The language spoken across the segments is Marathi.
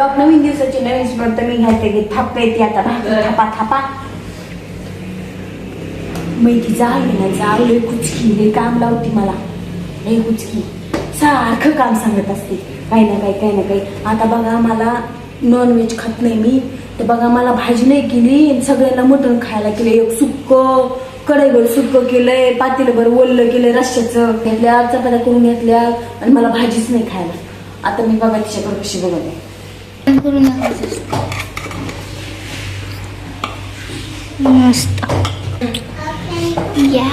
ब्लॉग नवीन दिवसाची नवीन स्पर्ध मी घ्यायचे की थापे ती आता. थापा थापा. मेथी जाळ ना जाळ लय कुचकी लय काम लावती मला. लय कुचकी सारखं काम सांगत असते. काही ना काही काही ना काही. आता बघा मला नॉनव्हेज खात नाही मी. तर बघा मला भाजी नाही केली. आणि सगळ्यांना मटण खायला केलं एक सुक्क कढईभर सुक्क केलंय. पातेलभर ओललं केलंय रश्श्याचं. घेतल्या चपात्या करून घेतल्या आणि मला भाजीच नाही खायला. आता मी बघा तिच्याकडे कशी बघते करून मस्त या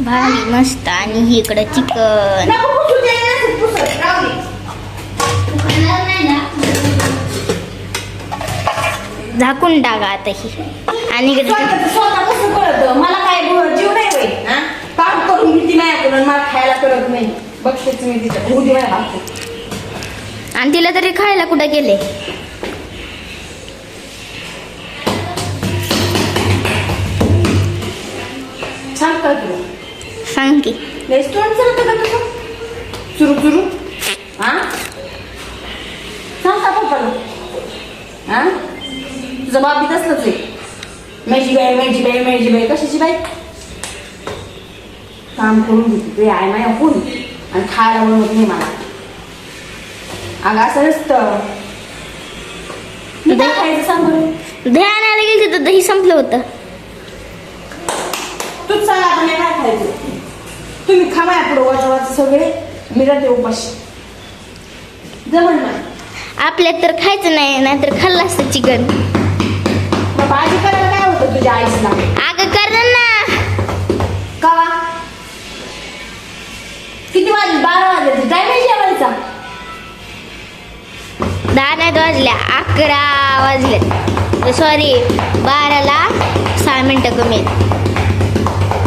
भारी मस्त आणि ही इकडं चिकन झाकून टाका आता ही आणि इकडे मला काय जीव नाही होय? काम करून घेते माझ्याकडून मला खायला कळत नाही. बघतेच मी तिथं आणि तिला तरी खायला कुठं गेले? सांग का. रेस्टॉरंट चालतं का तुझं? सुरू सुरू हा? सांग का पप्पाला. हा? तुझा तसलंच आहे. माझी बाई माझी बाई माझी बाई. कशाची बाई? काम करून घेते. ते आहे माझ्या कोण आणि खायला बनवत नाही मला. अगं असं नसतं. काय खायचं सांग? बरं दही आणायला गेली तर दही संपलं होतं. तूच सांग आपण काय खायचं? तुम्ही खा माझ्या पुढं वाचा वाचा सगळे. मी राहते उपाशी. जमण ना आपल्यात तर खायचं नाही नाहीतर खाल्लं असतं चिकन. मग भाजी करायला काय होतं तुझ्या आईसला? अगं कर ना. कवा? किती वाजले? बारा वाजले. टाइम दहा नाही वाजल्या अकरा वाजले. सॉरी बाराला सहा मिनटं कमी आहेत.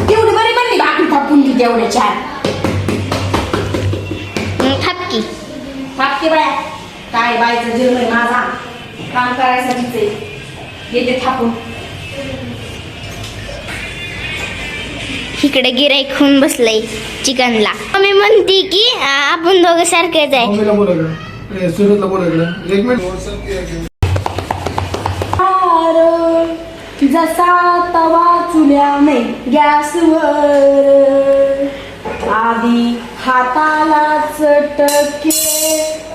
तेवढी बरी म्हणली भाकरी थापून ती तेवढ्या चार मग थापकी. थापते बाया. काय बायचं जीवन आहे माझा? काम करायसाठीच आहे येते थापून. इकडे गिराईक होऊन बसलंय चिकनला. मी म्हणते की आपण दोघं सारखेच आहे. सुरतला बोलायचं एक मिनिट. जसा तवा चुल्याने गॅसवर. आधी हाताला चटके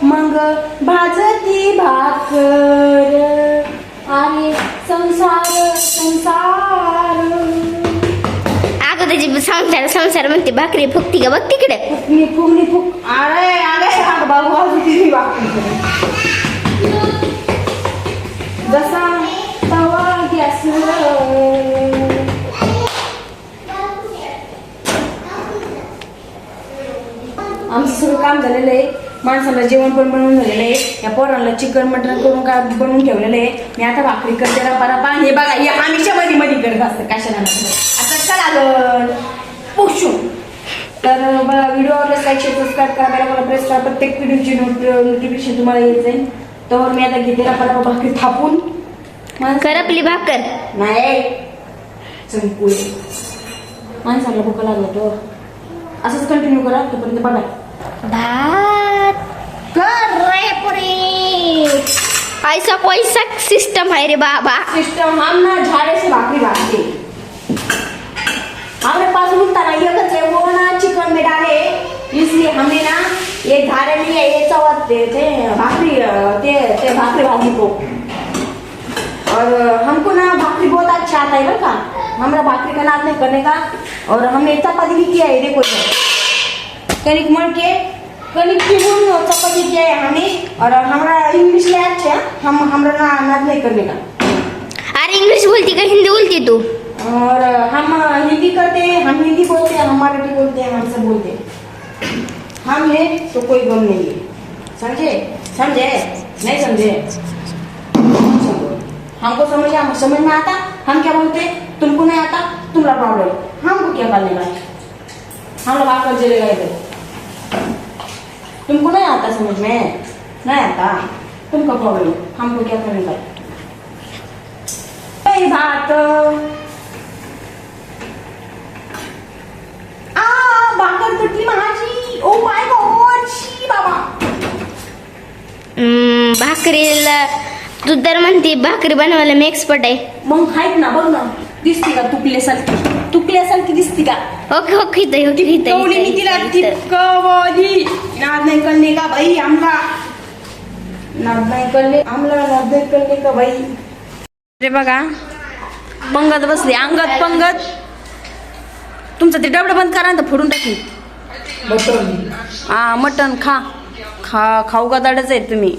मग भाजती भाकर. आणि संसार संसार. अगं त्याची संसार संसार म्हणते भाकरी फुकती का बघ तिकडे? फुकणी फुकणी फुक अरे अरे हात बाबू वाजती भाकर माणसाला जेवण पण बनवून झालेलं आहे. या पोराला चिकन मटण करून का बनवून ठेवलेलं आहे. मी आता भाकरी करते रपा रपा हे बघा हे हमेशा मध्ये मध्ये करत असतं कशाला. आता चला पुशू तर बघा व्हिडिओ आवडल्यास लाईक शेअर सबस्क्राईब करा आयकॉनला प्रेस करा. प्रत्येक व्हिडिओची नोटिफिकेशन तुम्हाला येत जाईल. तर मी आता घेते रपा रपा भाकरी थापून. माणसं- करपली भाकर. नाही. चंपूळ माणसाला भूक लागलं तो. असंच कंटिन्यू करा तोपर्यंत बघा. कर रे पुरी. ऐसा पैसा सिस्टम है रे बाबा. सिस्टम हम ना झाड़े से भाकरी भागते हमारे पास उल्टा ना ये कचरे वो ना चिकन में डाले. इसलिए हमने ना ये झाड़े लिए ये चवाते थे भाकरी ते ते भाकरी भाजी को और हमको ना भाकरी बहुत अच्छा आता है का हमारा भाकरी का नाम नहीं करने का. और हमने चपाती भी किया है देखो कनिक मर के कनिक की गुण चपाती किया है हमें और हमारा इंग्लिश में अच्छा है हम हमारा ना नाद नहीं करने का। अरे इंग्लिश बोलती का हिंदी बोलती तू? और हम हिंदी करते हैं हम हिंदी बोलते हैं हम मराठी बोलते हैं हम सब बोलते हैं। हम है तो कोई गम नहीं है। समझे? समझे? नहीं समझे। हमको समझ हम समझ में आता? हम क्या बोलते तुमको नहीं आता? तुम्हारा प्रॉब्लम हमको क्या करने का हम लोग आपका चलेगा इधर तुमको नहीं आता समझ में? नहीं आता? तुमका प्रॉब्लम हमको क्या करने का Hey, भात आ भाकर तुटली माझी ओ माय गॉड शी बाबा। भाकरीला तू तर म्हणते भाकरी बनवायला मी एक्सपर्ट आहे. मग आहेत ना बघ ना दिसते का तुकल्यासारखी तुकल्यासारखी दिसते का? ओके ओके इथं ओके इथं, कवली मी तिला इथं, इथं. तिपकवली नाद नाही कळले का बाई आमला नाद नाही कळले. आमला नाद नाही कळले का बाई? रे बघा पंगत बसली. अंगत पंगत. तुमचं ते डबडं बंद करा ना तर फोडून टाकी. मटन हा मटण खा. खा खाऊ गदाडच आहेत तुम्ही.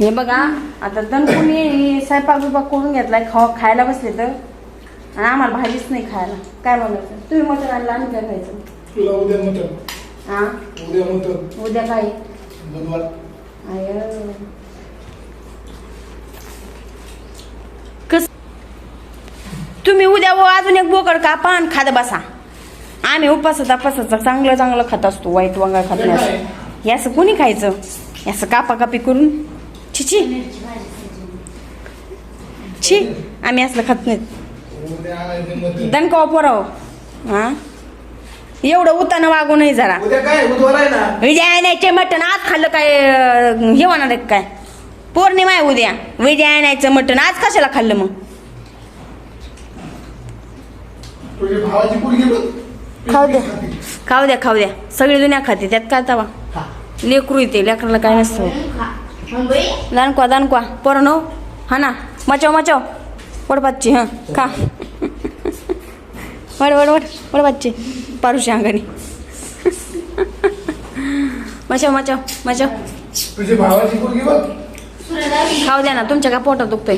हे बघा आता दणकुणी स्वयंपाक बिपाक करून घेतलाय खाऊ खायला बसले तर. आणि आम्हाला भाजीच नाही खायला. काय बनवायचं? तुम्ही मटण आणलं आणि काय खायचं? तुला उद्या मटन हा उद्या मटन उद्या काय? बुधवार. आय कस तुम्ही उद्या व अजून एक बोकड कापा आणि खात बसा. आम्ही उपासाचा तपासाचा चांगलं चांगलं खात असतो वाईट वंगाळ खात नाही हे असं कोणी खायचं? हे असं कापा कापी करून छिची छी आम्ही असलं खात नाहीत. मटन दणका पोराव हा. एवढं उतानं वागू नाही जरा. उद्या काय? बुधवार आहे ना? विजय आणायचे मटण. आज खाल्लं काय हे होणार काय? पौर्णिमा आहे उद्या. विजय आणायचं मटण. आज कशाला खाल्लं मग? खाऊ द्या. खाऊ द्या खाऊ द्या. सगळी दुनिया खाते. त्यात काय तवा. लेकरू येते लेकराला काय नसतं. मुंबई दानकवा दानकवा. पोरणो हा ना. मचाव मचाव. वडपातची हां खा. वड वड वड वडपातची पारुशी अंगाने मचाव मचाव मचाव खाऊ द्या ना तुमच्या का पोटात दुखतोय?